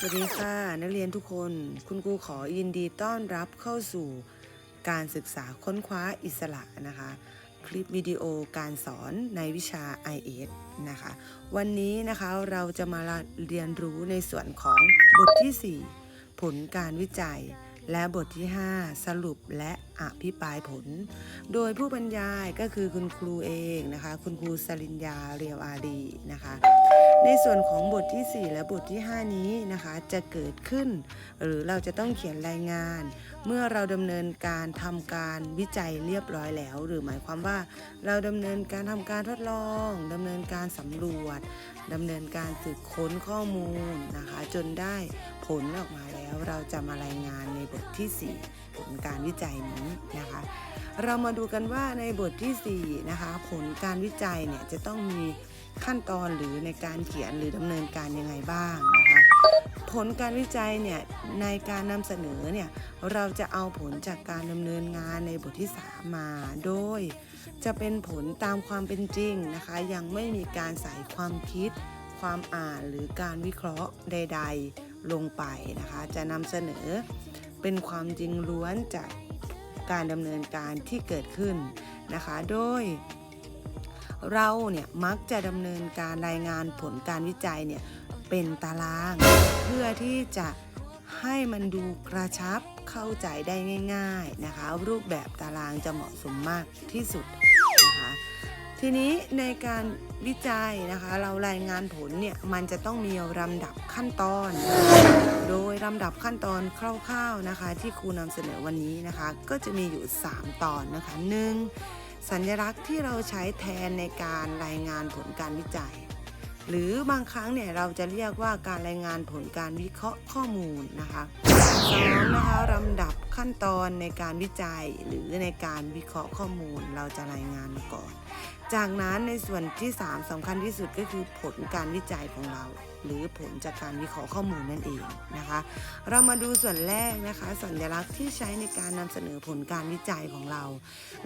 สวัสดีค่ะ นักเรียนทุกคน คุณครูขอยินดีต้อนรับเข้าสู่การศึกษาค้นคว้าอิสระนะคะ คลิปวิดีโอการสอนในวิชา IS นะคะ วันนี้นะคะเราจะมาเรียนรู้ในส่วนของบทที่ 4 ผลการวิจัย และบทที่ 5 สรุปและอภิปรายผล โดยผู้บรรยายก็คือคุณครูเองนะคะ คุณครูสลินยาเรียวอารีนะคะ ในส่วนของบทที่ 4 และบทที่ 5 นี้นะคะจะเกิดขึ้น หรือเราจะต้องเขียนรายงาน เมื่อเราดำเนินการทำการวิจัยเรียบร้อยแล้ว หรือหมายความว่า เราดำเนินการทำการทดลองดำเนินการสำรวจดำเนินการสืบค้นข้อมูลนะคะ จนได้ผลออกมาแล้วเราจะมารายงานในบทที่ 4 ผลการวิจัยนี้นะคะ เรามาดูกันว่าในบทที่ 4 นะคะ ผลการวิจัยเนี่ยจะต้องมี ขั้นตอนหรือในการเขียนหรือดำเนินการยังไงบ้างนะคะผลการวิจัยเนี่ยในการนำเสนอเนี่ยเราจะเอาผลจากการดำเนินงานในบทที่ 3 มา โดยจะเป็นผลตามความเป็นจริงนะคะ ยังไม่มีการใส่ความคิด ความอ่านหรือการวิเคราะห์ใด ๆลงไปนะคะ จะนำเสนอเป็นความจริงล้วนจากการดำเนินการที่เกิดขึ้นนะคะ โดย เราเนี่ยมักจะดำเนินการรายงานผลการวิจัยเนี่ยเป็นตาราง เพื่อที่จะให้มันดูกระชับเข้าใจได้ง่าย ๆนะคะ รูปแบบตารางจะเหมาะสมมากที่สุดนะคะทีนี้ในการวิจัยนะคะเรารายงานผลเนี่ยมันจะต้องมีลำดับขั้นตอน โดยลำดับขั้นตอนคร่าวๆนะคะ ที่ครูนำเสนอวันนี้นะคะ ก็จะมีอยู่ 3 ตอนนะคะ 1. สัญลักษณ์ที่เราใช้แทนในการรายงานผลการวิจัย หรือบางครั้งเนี่ยเราจะเรียกว่าการรายงานผลการวิเคราะห์ข้อมูลนะคะสองนะคะลำดับขั้นตอนในการวิจัยหรือในการวิเคราะห์ข้อมูลเราจะรายงานมาก่อน จากนั้นในส่วนที่ 3สำคัญที่สุดก็คือผลการวิจัยของเรา หรือผลจากการวิเคราะห์ข้อมูลนั่นเองนะคะ เรามาดูส่วนแรกนะคะ สัญลักษณ์ที่ใช้ในการนำเสนอผลการวิจัยของเรา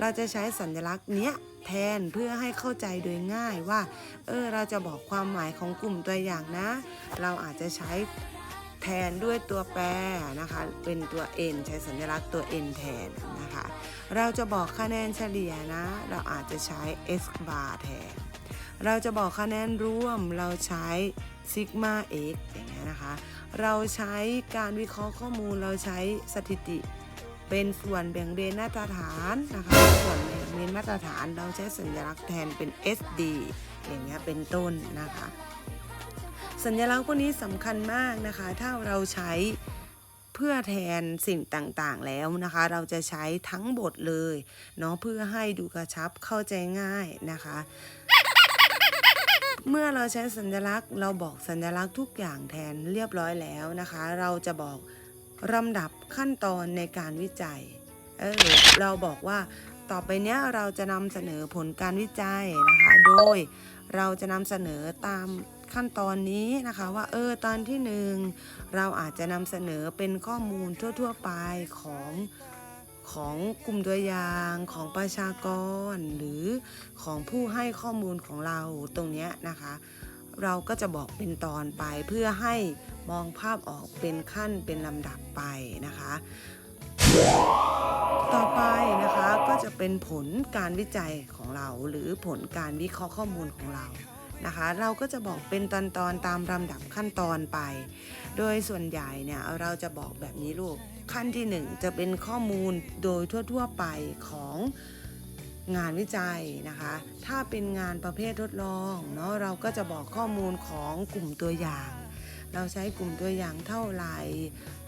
เราจะใช้สัญลักษณ์เนี้ยแทนเพื่อให้เข้าใจโดยง่ายว่าเออเราจะบอกความหมายของกลุ่มตัวอย่างนะ เราอาจจะใช้ แทนด้วยตัวแปรนะคะ เป็นตัว n ใช้สัญลักษณ์ตัว n แทนนะคะ เราจะบอกคะแนนเฉลี่ยนะ เราอาจจะใช้ s bar แทน เราจะบอกคะแนนรวมเราใช้ sigma x อย่างเงี้ยนะคะ เราใช้การวิเคราะห์ข้อมูลเราใช้สถิติ เป็นส่วนแบ่งเบนมาตรฐานนะคะ ส่วนแบ่งเบนมาตรฐานเราใช้สัญลักษณ์แทนเป็น SD อย่างเงี้ยเป็นต้นนะคะ สัญลักษณ์พวกนี้สำคัญมากนะคะ ถ้าเราใช้เพื่อแทนสิ่งต่างๆแล้วนะคะ เราจะใช้ทั้งบทเลยเนาะเพื่อให้ดูกระชับเข้าใจง่ายนะคะ เมื่อเราใช้สัญลักษณ์ เราบอกสัญลักษณ์ทุกอย่างแทนเรียบร้อยแล้วนะคะ เราจะบอกลำดับขั้นตอนในการวิจัยเออเราบอกว่าต่อไปเนี้ยเราจะนำเสนอผลการวิจัยนะคะ โดยเราจะนำเสนอตาม ขั้นตอนนี้นะคะว่าเออตอนที่หนึ่งเราอาจจะนำเสนอเป็นข้อมูลทั่ว ๆ ไปของของกลุ่มตัวอย่างของประชากร หรือของผู้ให้ข้อมูลของเราตรงนี้นะคะ เราก็จะบอกเป็นตอนไปเพื่อให้มองภาพออกเป็นขั้นเป็นลำดับไปนะคะ ต่อไปนะคะก็จะเป็นผลการวิจัยของเรา หรือผลการวิเคราะห์ข้อมูลของเรา นะคะ เราก็จะบอกเป็นตอนตอนๆตามลำดับขั้นตอนไป โดยส่วนใหญ่เนี่ยเราจะบอกแบบนี้ลูกขั้นที่หนึ่งจะเป็นข้อมูลโดยทั่วๆไปของงานวิจัยนะคะ ถ้าเป็นงานประเภททดลองเนาะเราก็จะบอกข้อมูลของกลุ่มตัวอย่าง เราใช้กลุ่มตัวอย่างเท่าไหร่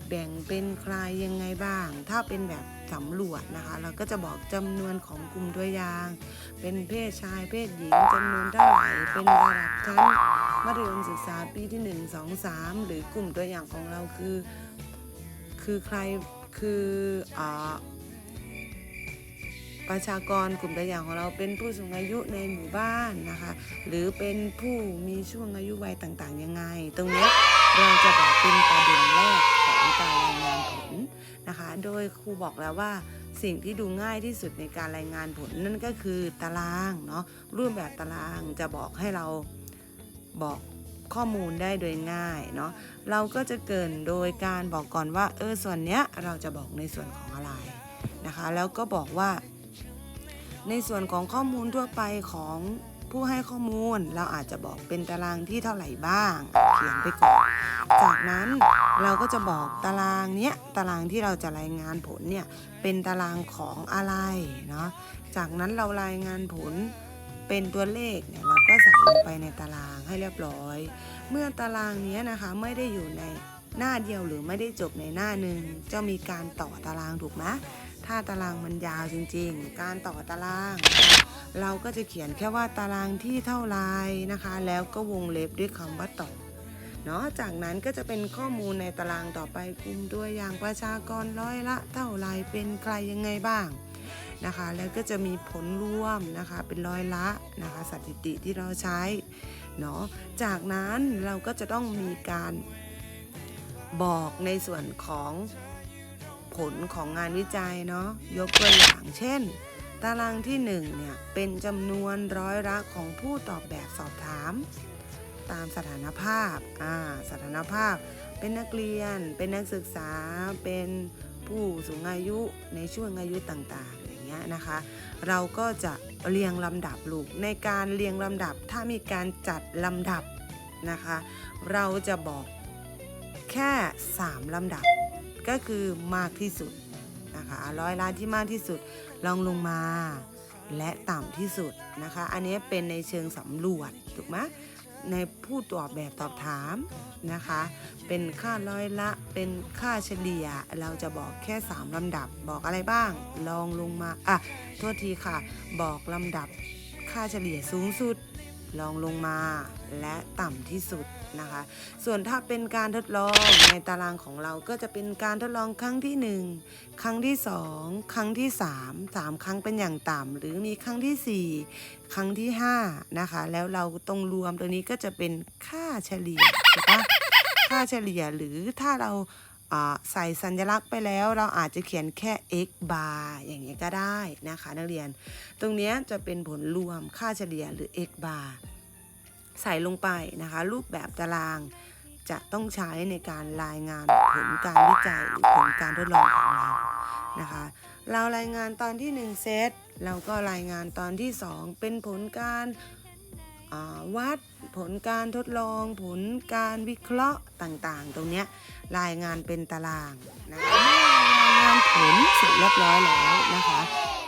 แบ่งเป็นใครยังไงบ้าง ถ้าเป็นแบบ สำรวจนะคะเราก็จะบอกจำนวนของกลุ่มตัวอย่าง เป็นเพศชายเพศหญิงจำนวนเท่าไหร่เป็นระดับชั้นมัธยมศึกษาปีที่ 1 2 3 หรือกลุ่มตัวอย่างของเราคือ คือใครคืออ่าประชากรกลุ่มตัวอย่างของเราเป็นผู้สูงอายุในหมู่บ้านนะคะ หรือเป็นผู้มีช่วงอายุวัยต่างๆ ยังไง ตรงนี้เราจะบอกเป็นประเด็นแรกของการรายงานผล นะคะ โดยครูบอกแล้วว่าสิ่งที่ดูง่ายที่สุดในการรายงานผลนั่นก็คือตารางเนาะรูปแบบตารางจะบอกให้เราบอกข้อมูลได้โดยง่ายเนาะเราก็จะเกินโดยการบอกก่อนว่าเออส่วนเนี้ยเราจะบอกในส่วนของอะไรนะคะ แล้วก็บอกว่า ในส่วนของข้อมูลทั่วไปของ ผู้ให้ข้อมูลเราอาจจะบอกเป็นตารางที่เท่าไหร่บ้าง เขียนไปก่อน จากนั้นเราก็จะบอกตารางเนี้ยตารางที่เราจะรายงานผลเนี่ยเป็นตารางของอะไรเนาะจากนั้นเรารายงานผลเป็นตัวเลขเนี่ยเราก็ใส่ลงไปในตารางให้เรียบร้อย เมื่อตารางนี้นะคะไม่ได้อยู่ในหน้าเดียวหรือไม่ได้จบในหน้าหนึ่งจะมีการต่อตารางถูกไหมถ้าตารางมันยาวจริง ๆ การต่อตาราง เราก็จะเขียนแค่ว่าตารางที่เท่าไรนะคะ แล้วก็วงเล็บด้วยคำว่าต่อเนาะจากนั้นก็จะเป็นข้อมูลในตารางต่อไปกลุ่มตัวอย่างประชากรร้อยละ เท่าไรเป็นใครยังไงบ้างนะคะ แล้วก็จะมีผลรวมนะคะเป็นร้อยละนะคะสถิติที่เราใช้เนาะจากนั้นเราก็จะต้องมีการบอกในส่วนของผลของงานวิจัยเนาะยกตัวอย่างเช่น ตารางที่1เนี่ยเป็นจำนวนร้อยละของผู้ตอบแบบสอบถาม ตามสถานภาพอ่าสถานภาพ เป็นนักเรียน เป็นนักศึกษา เป็นผู้สูงอายุในช่วงอายุต่างๆ อย่างเงี้ยนะคะ เราก็จะเรียงลำดับลูกในการเรียงลำดับถ้ามีการจัดลำดับนะคะ เราจะบอกแค่ 3ลำดับก็คือมากที่สุดนะคะร้อยล้านที่มากที่สุด ลองลงมาและต่ำที่สุดนะคะ อันนี้เป็นในเชิงสำรวจถูกไหมในผู้ตอบแบบตอบถามนะคะ เป็นค่าร้อยละ เป็นค่าเฉลี่ย เราจะบอกแค่ 3ลำดับ บอกอะไรบ้าง ลองลงมา อะ โทษทีค่ะ บอกลำดับค่าเฉลี่ยสูงสุด ลองลงมา และต่ำที่สุด นะคะ ส่วนถ้าเป็นการทดลองในตารางของเราก็จะเป็นการทดลองครั้งที่ 1 ครั้งที่ 2 ครั้งที่ 3 3 ครั้งเป็นอย่างต่ำหรือมีครั้งทีสี่ 4 ครั้งที่ 5 นะคะ แล้วเราตรงรวมตัวนี้ก็จะเป็นค่าเฉลี่ยถูกปะค่าเฉลี่ยหรือถ้าเราใส่สัญลักษณ์ไปแล้วเราอาจจะเขียนแค่ x bar อย่างนี้ก็ได้นะคะ นักเรียน ตรงนี้จะเป็นผลรวมค่าเฉลี่ยหรือ x bar ใส่ลงไปนะคะ รูปแบบตารางจะต้องใช้ในการรายงานผลการวิจัยหรือผลการทดลองของเรานะคะ เรารายงานตอนที่ 1 เซตเราก็รายงานตอนที่ 2 เป็นผลการวัดผลการทดลอง ผลการวิเคราะห์ต่างๆ ตรงนี้รายงานเป็นตารางนะคะเมื่อรายงานผลเสร็จเรียบร้อยแล้วนะคะ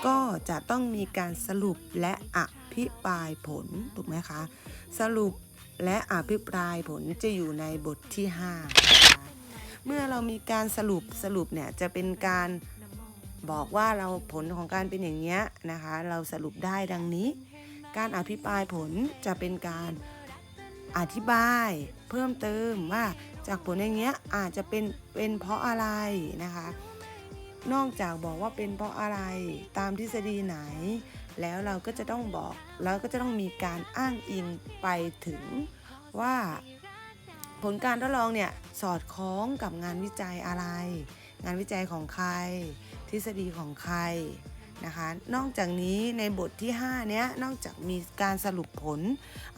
ก็จะต้องมีการสรุปและอภิปรายผลถูกไหมคะ สรุปและอภิปรายผลจะอยู่ในบทที่ 5 เมื่อเรามีการสรุปสรุปเนี่ยจะเป็นการบอกว่าเราผลของการเป็นอย่างเงี้ยนะคะ เราสรุปได้ดังนี้ การอภิปรายผลจะเป็นการอธิบายเพิ่มเติมว่าจากผลอย่างเงี้ยอาจจะเป็นเป็นเพราะอะไรนะคะ นอกจากบอกว่าเป็นเพราะอะไรตามทฤษฎีไหน แล้วเราก็จะต้องบอก แล้วก็จะต้องมีการอ้างอิงไปถึงว่าผลการทดลองเนี่ยสอดคล้องกับงานวิจัยอะไร งานวิจัยของใคร ทฤษฎีของใครนะคะนอกจากนี้ในบทที่ 5 เนี้ยนอกจากมีการสรุปผล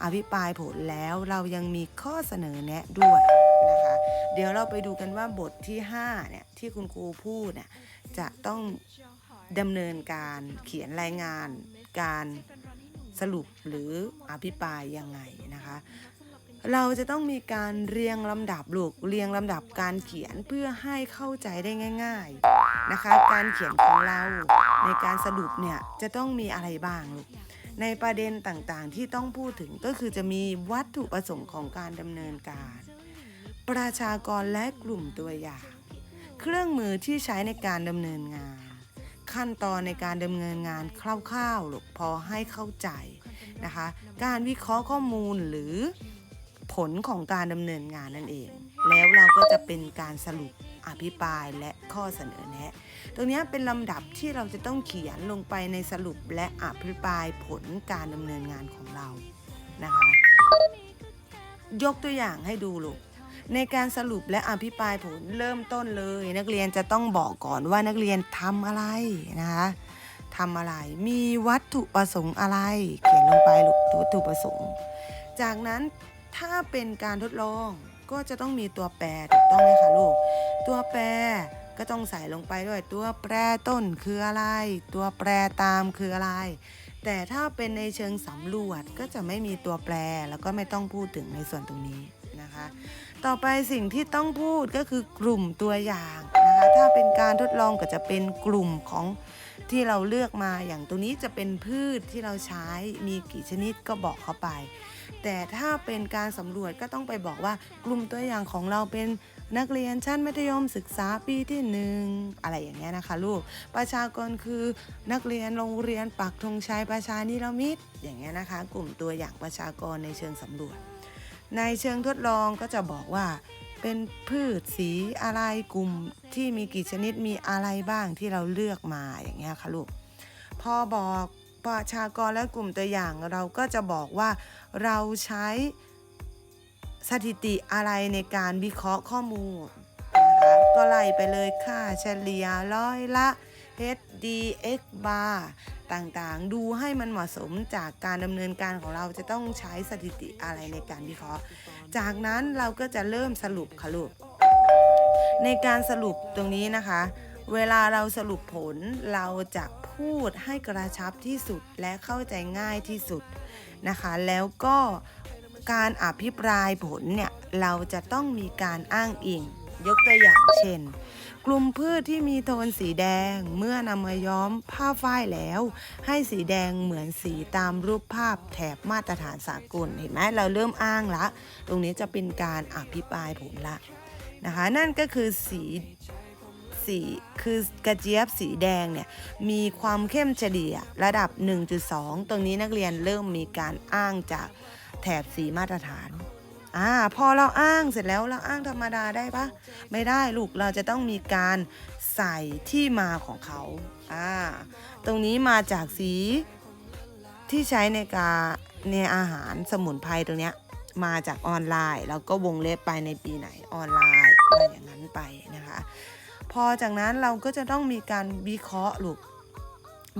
อภิปรายผลแล้วเรายังมีข้อเสนอแนะด้วยนะคะเดี๋ยวเราไปดูกันว่าบทที่5เนี่ยที่คุณครูพูดเนี่ยจะต้องดำเนินการเขียนรายงานการ สรุปหรืออภิปรายยังไงนะคะ เราจะต้องมีการเรียงลำดับลูกเรียงลำดับการเขียนเพื่อให้เข้าใจได้ง่าย ๆนะคะ การเขียนของเราในการสรุปเนี่ยจะต้องมีอะไรบ้างลูกในประเด็นต่างๆที่ต้องพูดถึงก็คือจะมีวัตถุประสงค์ของการดำเนินการ ประชากรและกลุ่มตัวอย่าง เครื่องมือที่ใช้ในการดำเนินงาน ขั้นตอนในการดำเนินงานคร่าวๆหรอกพอให้เข้าใจนะคะ การวิเคราะห์ข้อมูลหรือผลของการดำเนินงานนั่นเอง แล้วเราก็จะเป็นการสรุปอภิปรายและข้อเสนอแนะ ตรงนี้เป็นลำดับที่เราจะต้องเขียนลงไปในสรุปและอภิปรายผลการดำเนินงานของเรานะคะ ยกตัวอย่างให้ดูลูก ในการสรุปและอภิปรายผลเริ่มต้นเลย นักเรียนจะต้องบอกก่อนว่านักเรียนทำอะไรนะคะทำอะไร มีวัตถุประสงค์อะไร เขียนลงไปลูกวัตถุประสงค์ จากนั้นถ้าเป็นการทดลองก็จะต้องมีตัวแปรถูกต้องไหมคะลูก ตัวแปรก็ต้องใส่ลงไปด้วย ตัวแปรต้นคืออะไร ตัวแปรตามคืออะไร แต่ถ้าเป็นในเชิงสำรวจก็จะไม่มีตัวแปรแล้วก็ไม่ต้องพูดถึงในส่วนตรงนี้นะคะ ต่อไปสิ่งที่ต้องพูดก็คือกลุ่มตัวอย่างนะคะถ้าเป็นการทดลองก็จะเป็นกลุ่มของที่เราเลือกมาอย่างตรงนี้จะเป็นพืชที่เราใช้มีกี่ชนิดก็บอกเขาไป แต่ถ้าเป็นการสำรวจก็ต้องไปบอกว่ากลุ่มตัวอย่างของเราเป็นนักเรียนชั้นมัธยมศึกษาปีที่หนึ่งอะไรอย่างเงี้ยนะคะลูกประชากรคือนักเรียนโรงเรียนปักธงชัยประชานิรมิตรอย่างเงี้ยนะคะ กลุ่มตัวอย่างประชากรในเชิงสำรวจ ในเชิงทดลองก็จะบอกว่า เป็นพืชสีอะไรกลุ่มที่มีกี่ชนิดมีอะไรบ้างที่เราเลือกมาอย่างเงี้ยค่ะลูกพอบอกประชากรและกลุ่มตัวอย่างเราก็จะบอกว่าเราใช้สถิติอะไรในการวิเคราะห์ข้อมูลนะคะก็ไล่ไปเลยค่าเฉลี่ยร้อยละ HDX bar ต่างๆ ดูให้มันเหมาะสมจากการดำเนินการของเราจะต้องใช้สถิติอะไรในการวิเคราะห์ จากนั้นเราก็จะเริ่มสรุปค่ะลูกในการสรุปตรงนี้นะคะ เวลาเราสรุปผลเราจะพูดให้กระชับที่สุดและเข้าใจง่ายที่สุดนะคะ แล้วก็การอภิปรายผลเนี่ย เราจะต้องมีการอ้างอิง ยกตัวอย่างเช่น ลุ่มพืชที่มีโทนสีแดงเมื่อนำมาย้อมผ้าฝ้ายแล้ว ให้สีแดงเหมือนสีตามรูปภาพแถบมาตรฐานสากลเห็นไหมเราเริ่มอ้างละ ตรงนี้จะเป็นการอภิปรายผลละนะคะ นั่นก็คือสีสีคือกระเจี๊ยบสีแดงเนี่ยมีความเข้มเฉลี่ยระดับ 1.2 ตรงนี้นักเรียนเริ่มมีการอ้างจากแถบสีมาตรฐาน อ่าพอเราอ้างเสร็จแล้วเราอ้างธรรมดาได้ปะไม่ได้ลูกเราจะต้องมีการใส่ที่มาของเขาอ่าตรงนี้มาจากสีที่ใช้ในการในอาหารสมุนไพรตรงเนี้ยมาจากออนไลน์แล้วก็วงเล็บไปในปีไหนออนไลน์อะไรอย่างนั้นไปนะคะ พอจากนั้นเราก็จะต้องมีการวิเคราะห์ลูก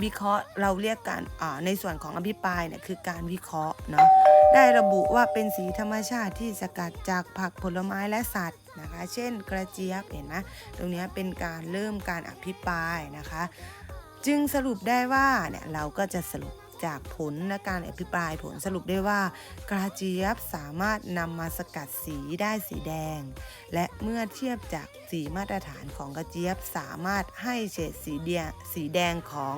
วิเคราะห์เราเรียกการในส่วนของอภิปรายเนี่ยคือการวิเคราะห์เนาะได้ระบุว่าเป็นสีธรรมชาติที่สกัดจากผักผลไม้และสัตว์นะคะ เช่นกระเจี๊ยบเห็นไหมตรงนี้เป็นการเริ่มการอภิปรายนะคะ จึงสรุปได้ว่าเนี่ยเราก็จะสรุป จากผลและการอภิปรายผลสรุปได้ว่ากระเจี๊ยบสามารถนำมาสกัดสีได้สีแดง และเมื่อเทียบจากสีมาตรฐานของกระเจี๊ยบสามารถให้เฉดสีแดงสีแดงของ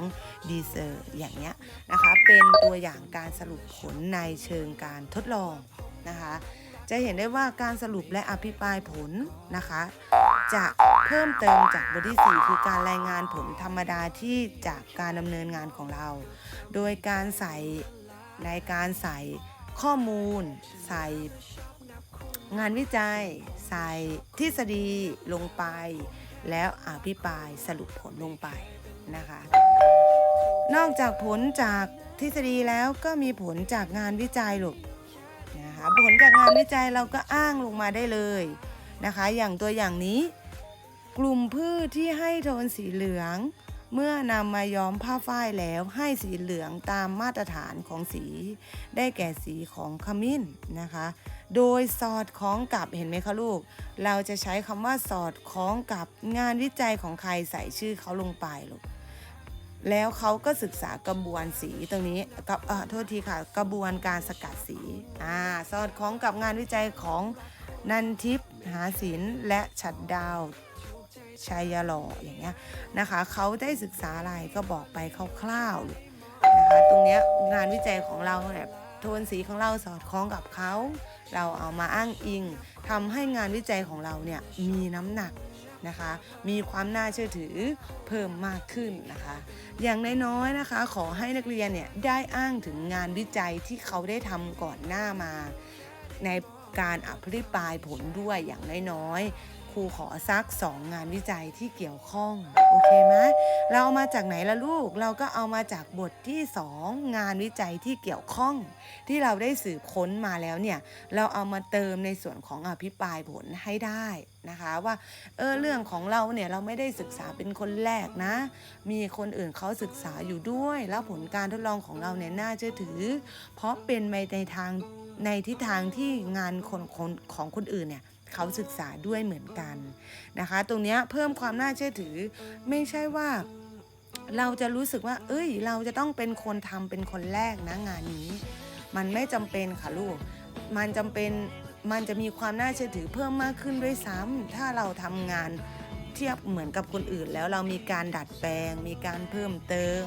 ดีเซอร์อย่างเนี้ยนะคะเป็นตัวอย่างการสรุปผลในเชิงการทดลองนะคะจะเห็นได้ว่าการสรุปและอภิปรายผลนะคะ จะเพิ่มเติมจากบทที่ 4 คือการรายงานผลธรรมดาที่จากการดำเนินงานของเรา โดยการใส่ในการใส่ข้อมูล ใส่งานวิจัย ใส่ทฤษฎีลงไป แล้วอภิปรายสรุปผลลงไปนะคะ นอกจากผลจากทฤษฎีแล้วก็มีผลจากงานวิจัยลูกนะคะผลจากงานวิจัยเราก็อ้างลงมาได้เลยนะคะ อย่างตัวอย่างนี้ กลุ่มพืชที่ให้โทนสีเหลือง เมื่อนำมาย้อมผ้าฝ้ายแล้วให้สีเหลืองตามมาตรฐานของสี ได้แก่สีของขมิ้นนะคะ โดยสอดคล้องกับเห็นไหมคะลูก เราจะใช้คำว่าสอดคล้องกับงานวิจัยของใครใส่ชื่อเขาลงไปลูกแล้วเขาก็ศึกษากระบวนสีตรงนี้กับเออโทษทีค่ะ กระบวนการสกัดสีอ่าสอดคล้องกับงานวิจัยของนันทิพย์หาศิลและฉัดดาว ชัยหล่ออย่างเงี้ยนะคะเขาได้ศึกษาอะไรก็บอกไปคร่าวๆนะคะตรงเนี้ยงานวิจัยของเราเนี่ยโทนสีของเราสอดคล้องกับเขาเราเอามาอ้างอิงทำให้งานวิจัยของเราเนี่ยมีน้ำหนักนะคะ มีความน่าเชื่อถือเพิ่มมากขึ้นนะคะ อย่างน้อยๆนะคะ ขอให้นักเรียนเนี่ยได้อ้างถึงงานวิจัยที่เขาได้ทำก่อนหน้ามา ในการอภิปรายผลด้วยอย่างน้อยๆ ครูขอซัก 2 งานวิจัยที่เกี่ยวข้อง โอเคไหมเราเอามาจากไหนละลูก เราก็เอามาจากบทที่ 2 งานวิจัยที่เกี่ยวข้อง ที่เราได้สืบค้นมาแล้วเนี่ย เราเอามาเติมในส่วนของอภิปรายผลให้ได้นะคะว่าเออเรื่องของเราเนี่ยเราไม่ได้ศึกษาเป็นคนแรกนะ มีคนอื่นเขาศึกษาอยู่ด้วย แล้วผลการทดลองของเราเนี่ยน่าเชื่อถือ เพราะเป็นไปในทางในทิศทางที่งานคนคนของคนอื่นเนี่ย เขาศึกษาด้วยเหมือนกันนะคะ ตรงนี้เพิ่มความน่าเชื่อถือไม่ใช่ว่าเราจะรู้สึกว่า เอ้ย เราจะต้องเป็นคนทำเป็นคนแรกนะงานนี้ มันไม่จำเป็นค่ะลูก มันจำเป็นมันจะมีความน่าเชื่อถือเพิ่มมากขึ้นด้วยซ้ำถ้าเราทำงานเทียบเหมือนกับคนอื่น แล้วเรามีการดัดแปลง มีการเพิ่มเติม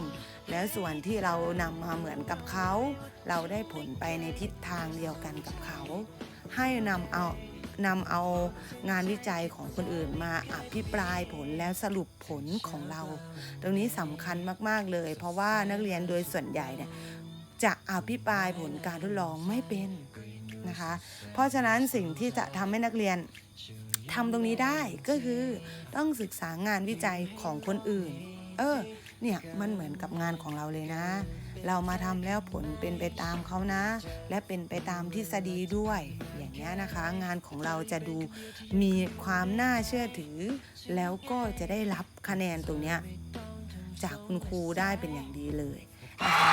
แล้วส่วนที่เรานำมาเหมือนกับเขา เราได้ผลไปในทิศทางเดียวกันกับเขา ให้นำเอา นำเอางานวิจัยของคนอื่นมาอภิปรายผลแล้วสรุปผลของเรา ตรงนี้สำคัญมากๆเลย เพราะว่านักเรียนโดยส่วนใหญ่เนี่ยจะอภิปรายผลการทดลองไม่เป็นนะคะ เพราะฉะนั้นสิ่งที่จะทำให้นักเรียนทำตรงนี้ได้ก็คือต้องศึกษางานวิจัยของคนอื่น เออ เนี่ยมันเหมือนกับงานของเราเลยนะ เรามาทำแล้วผลเป็นไปตามเขานะ และเป็นไปตามทฤษฎีด้วย อย่างนี้นะคะ งานของเราจะดูมีความน่าเชื่อถือ แล้วก็จะได้รับคะแนนตรงเนี้ยจากคุณครูได้เป็นอย่างดีเลยนะคะ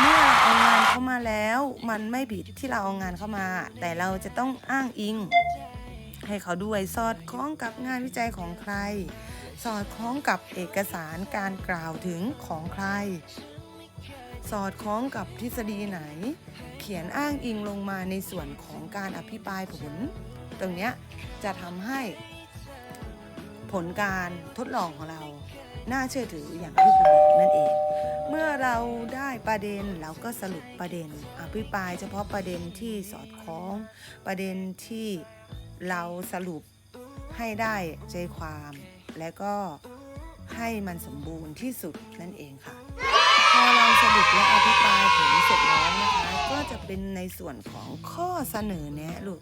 เมื่อเราเอางานเข้ามาแล้วมันไม่ผิดที่เราเอางานเข้ามา แต่เราจะต้องอ้างอิง ให้เขาด้วยสอดคล้องกับงานวิจัยของใคร สอดคล้องกับเอกสารการกล่าวถึงของใคร สอดคล้องกับทฤษฎีไหน เขียนอ้างอิงลงมาในส่วนของการอภิปรายผล ตรงนี้จะทำให้ผลการทดลองของเราน่าเชื่อถืออย่างที่คุณบอกนั่นเอง เมื่อเราได้ประเด็นเราก็สรุปประเด็น อภิปรายเฉพาะประเด็นที่สอดคล้อง ประเด็นที่เราสรุปให้ได้ใจความ และก็ให้มันสมบูรณ์ที่สุดนั่นเองค่ะ สรุปและอภิปรายผลเสร็จแล้วนะคะ ก็จะเป็นในส่วนของข้อเสนอแนะลูก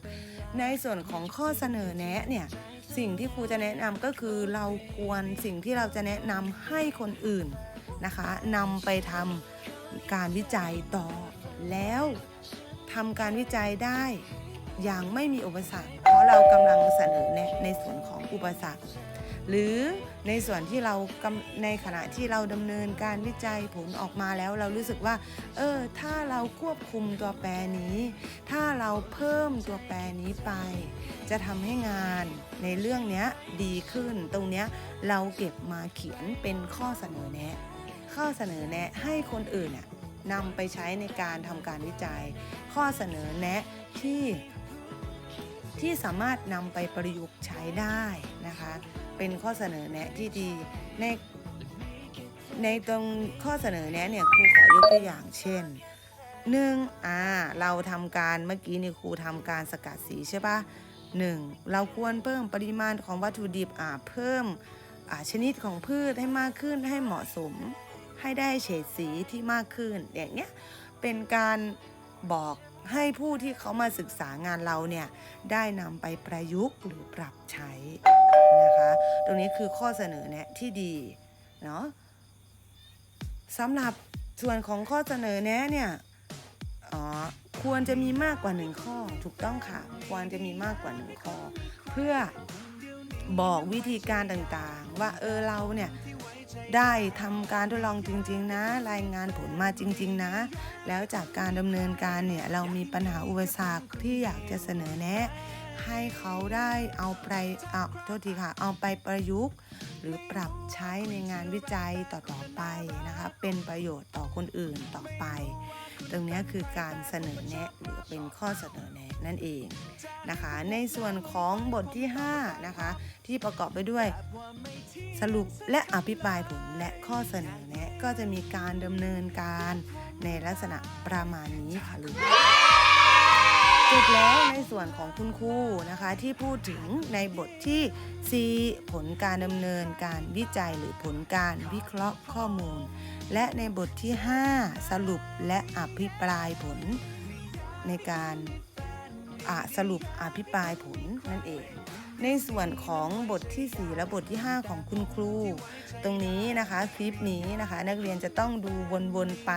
ในส่วนของข้อเสนอแนะเนี่ยสิ่งที่ครูจะแนะนำก็คือเราควรสิ่งที่เราจะแนะนำให้คนอื่นนะคะนำไปทำการวิจัยต่อ แล้วทำการวิจัยได้อย่างไม่มีอุปสรรค เพราะเรากำลังเสนอแนะในส่วนของอุปสรรค หรือ ในส่วนที่เราในขณะที่เราดำเนินการวิจัยผลออกมาแล้วเรารู้สึกว่า เออ ถ้าเราควบคุมตัวแปรนี้ ถ้าเราเพิ่มตัวแปรนี้ไป จะทำให้งานในเรื่องนี้ดีขึ้น ตรงนี้เราเก็บมาเขียนเป็นข้อเสนอแนะ ข้อเสนอแนะให้คนอื่นน่ะนำไปใช้ในการทำการวิจัย ข้อเสนอแนะที่ที่สามารถนำไปประยุกต์ใช้ได้นะคะ เป็นข้อเสนอแนะที่ดีในในตรงข้อเสนอแนะเนี่ยครูขอยกตัวอย่างเช่นหนึ่งอ่าเราทำการเมื่อกี้นี่ครูทำการสกัดสีใช่ปะหนึ่งเราควรเพิ่มปริมาณของวัตถุดิบอ่าเพิ่มอ่าชนิดของพืชให้มากขึ้นให้เหมาะสม ให้ได้เฉดสีที่มากขึ้นอย่างเนี้ยเป็นการบอก ให้ผู้ที่เขามาศึกษางานเราเนี่ยได้นำไปประยุกต์หรือปรับใช้นะคะ ตรงนี้คือข้อเสนอแนะที่ดีเนาะสำหรับส่วนของข้อเสนอแนะเนี่ยอ๋อควรจะมีมากกว่าหนึ่งข้อถูกต้องค่ะ ควรจะมีมากกว่าหนึ่งข้อ เพื่อบอกวิธีการต่างๆ ว่าเออเราเนี่ย ได้ทำการทดลองจริง ๆ นะ รายงานผลมาจริง ๆ นะ แล้วจากการดำเนินการเนี่ยเรามีปัญหาอุปสรรคที่อยากจะเสนอแนะ ให้เขาได้เอาไปเอาโทษทีค่ะเอาไปประยุกต์ หรือปรับใช้ในงานวิจัยต่อๆไปนะคะเป็นประโยชน์ต่อคนอื่นต่อไป ตรงนี้คือการเสนอแนะหรือเป็นข้อเสนอแนะนั่นเองนะคะ ในส่วนของบทที่5นะคะที่ประกอบไปด้วย สรุปและอภิปรายผลและข้อเสนอแนะก็จะมีการดำเนินการในลักษณะประมาณนี้ค่ะลูก จบแล้วในส่วนของคุณครูนะคะที่พูดถึงในบทที่ 4 ผลการดำเนินการวิจัยหรือผลการวิเคราะห์ข้อมูล และในบทที่ 5 สรุปและอภิปรายผลในการสรุปอภิปรายผลนั่นเอง ในส่วนของบทที่ 4 และบทที่ 5 ของคุณครู ตรงนี้นะคะคลิปนี้นะคะ นักเรียนจะต้องดูวนๆไป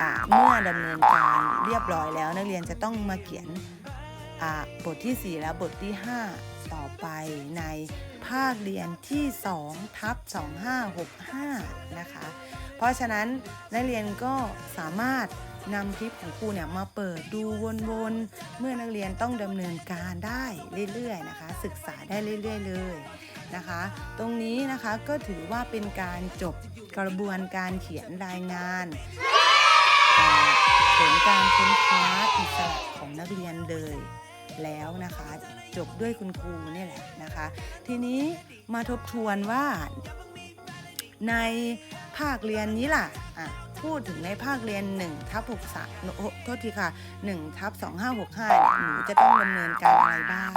อะเมื่อดำเนินการเรียบร้อยแล้ว นักเรียนจะต้องมาเขียนบทที่ 4 และบทที่ 5 ต่อไปในภาคเรียนที่2ทับ2565 นะคะ เพราะฉะนั้นนักเรียนก็สามารถนำคลิปของครูเนี่ยมาเปิดดูวนๆ เมื่อนักเรียนต้องดำเนินการได้เรื่อยๆนะคะ ศึกษาได้เรื่อย ๆ เลยนะคะ ตรงนี้นะคะก็ถือว่าเป็นการจบกระบวนการเขียนรายงาน เอ่อผลการค้นคว้าอิสระของนักเรียนเลยแล้วนะคะ จบด้วยคุณครูนี่แหละนะคะ ทีนี้มาทบทวนว่าในภาคเรียนนี้ล่ะอะพูดถึงในภาคเรียน1ทับ6 3โอ้โทษทีค่ะ1ทับ2565 หนูจะต้องดำเนินการอะไรบ้าง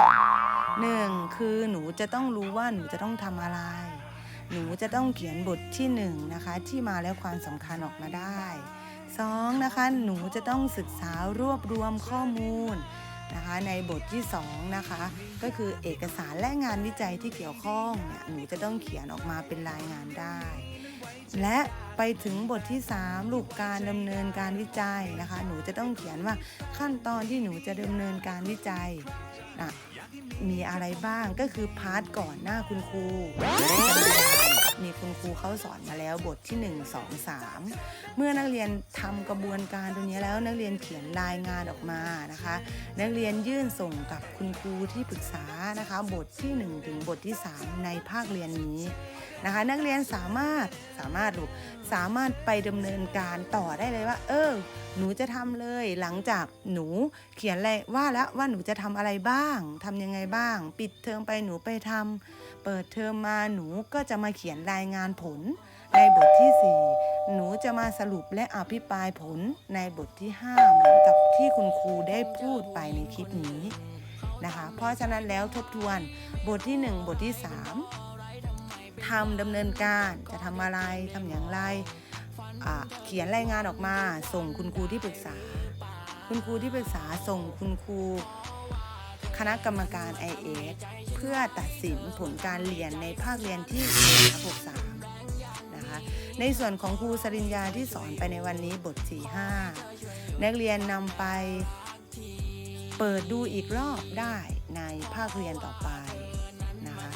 หนึ่งคือหนูจะต้องรู้ว่าหนูจะต้องทำอะไร หนูจะต้องเขียนบทที่หนึ่งนะคะที่มาแล้วความสำคัญออกมาได้ สองนะคะ หนูจะต้องศึกษารวบรวมข้อมูลนะคะในบทที่2นะคะก็คือเอกสารและงานวิจัยที่เกี่ยวข้องเนี่ยหนูจะต้องเขียนออกมาเป็นรายงานได้ และไปถึงบทที่ 3 ลูกการดำเนินการวิจัยนะคะ หนูจะต้องเขียนว่าขั้นตอนที่หนูจะดำเนินการวิจัยนะมีอะไรบ้างก็คือพาร์ทก่อนหน้าคุณครู มีคุณครูเขาสอนมาแล้วบทที่ 1 2 3 เมื่อนักเรียนทำกระบวนการตรงนี้แล้วนักเรียนเขียนรายงานออกมานะคะ นักเรียนยื่นส่งกับคุณครูที่ปรึกษานะคะ บทที่ 1 ถึงบทที่ 3 ในภาคเรียนนี้นะคะ นักเรียนสามารถสามารถลูกสามารถไปดำเนินการต่อได้เลยว่า เออหนูจะทำเลยหลังจากหนูเขียนอะไรว่าแล้วว่าหนูจะทำอะไรบ้างทำยังไงบ้าง ปิดเทอมไปหนูไปทำ เปิดเทอมมาหนูก็จะมาเขียนรายงานผล ในบทที่ 4 หนูจะมาสรุปและอภิปรายผลในบทที่ 5 เหมือนกับที่คุณครูได้พูดไปในคลิปนี้นะคะ เพราะฉะนั้นแล้วทบทวนบทที่ 1 บทที่ 3ทำดำเนินการจะทำอะไรทำอย่างไร เขียนรายงานออกมา ส่งคุณครูที่ปรึกษา คุณครูที่ปรึกษาส่งคุณครู คณะกรรมการ IS เพื่อตัดสินผลการเรียนในภาคเรียนที่1ทับ63นะคะ ในส่วนของครูสริญญาที่สอนไปในวันนี้บท 4-5 นักเรียนนำไปเปิดดูอีกรอบได้ในภาคเรียนต่อไปนะคะ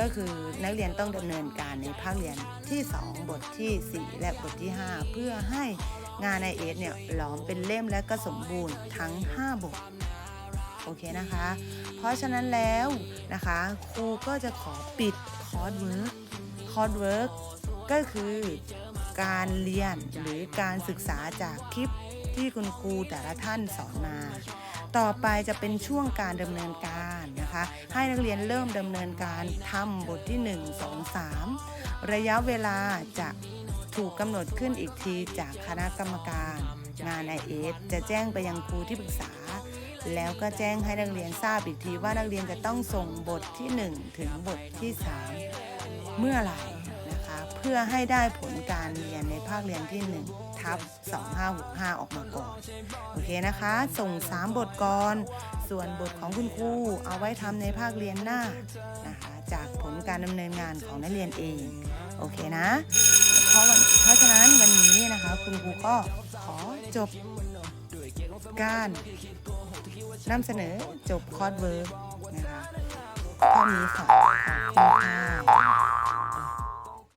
ก็คือนักเรียนต้องดำเนินการในภาคเรียนที่ 2 บทที่ 4 และบทที่ 5 เพื่อให้งานในเอสเนี่ยหลอมเป็นเล่มและก็สมบูรณ์ทั้ง 5 บท โอเคนะคะ เพราะฉะนั้นแล้วนะคะครูก็จะขอปิดคอร์สเวิร์กคอร์สเวิร์กก็คือการเรียนหรือการศึกษาจากคลิปที่คุณครูแต่ละท่านสอนมา ต่อไปจะเป็นช่วงการดำเนินการนะคะ ให้นักเรียนเริ่มดำเนินการทำบทที่ 1 2 3 ระยะเวลาจะถูกกำหนดขึ้นอีกทีจากคณะกรรมการ งานไอเอสจะแจ้งไปยังครูที่ปรึกษา แล้วก็แจ้งให้นักเรียนทราบอีกทีว่านักเรียนจะต้องส่งบทที่ 1 ถึงบทที่ 3 เมื่อไหร่นะคะ เพื่อให้ได้ผลการเรียนในภาคเรียนที่ 1 ทับ 2565 ออกมาก่อน โอเคนะคะ ส่ง 3 บทก่อน ส่วนบทของคุณครูเอาไว้ทำในภาคเรียนหน้านะคะจากผลการดำเนินงานของนักเรียนเอง โอเคนะ เพราะวันเพราะฉะนั้นวันนี้นะคะ คุณครูก็ขอจบ การนำเสนอจบคอร์สเวิร์กนะคะเท่านี้ค่ะขอบคุณค่ะ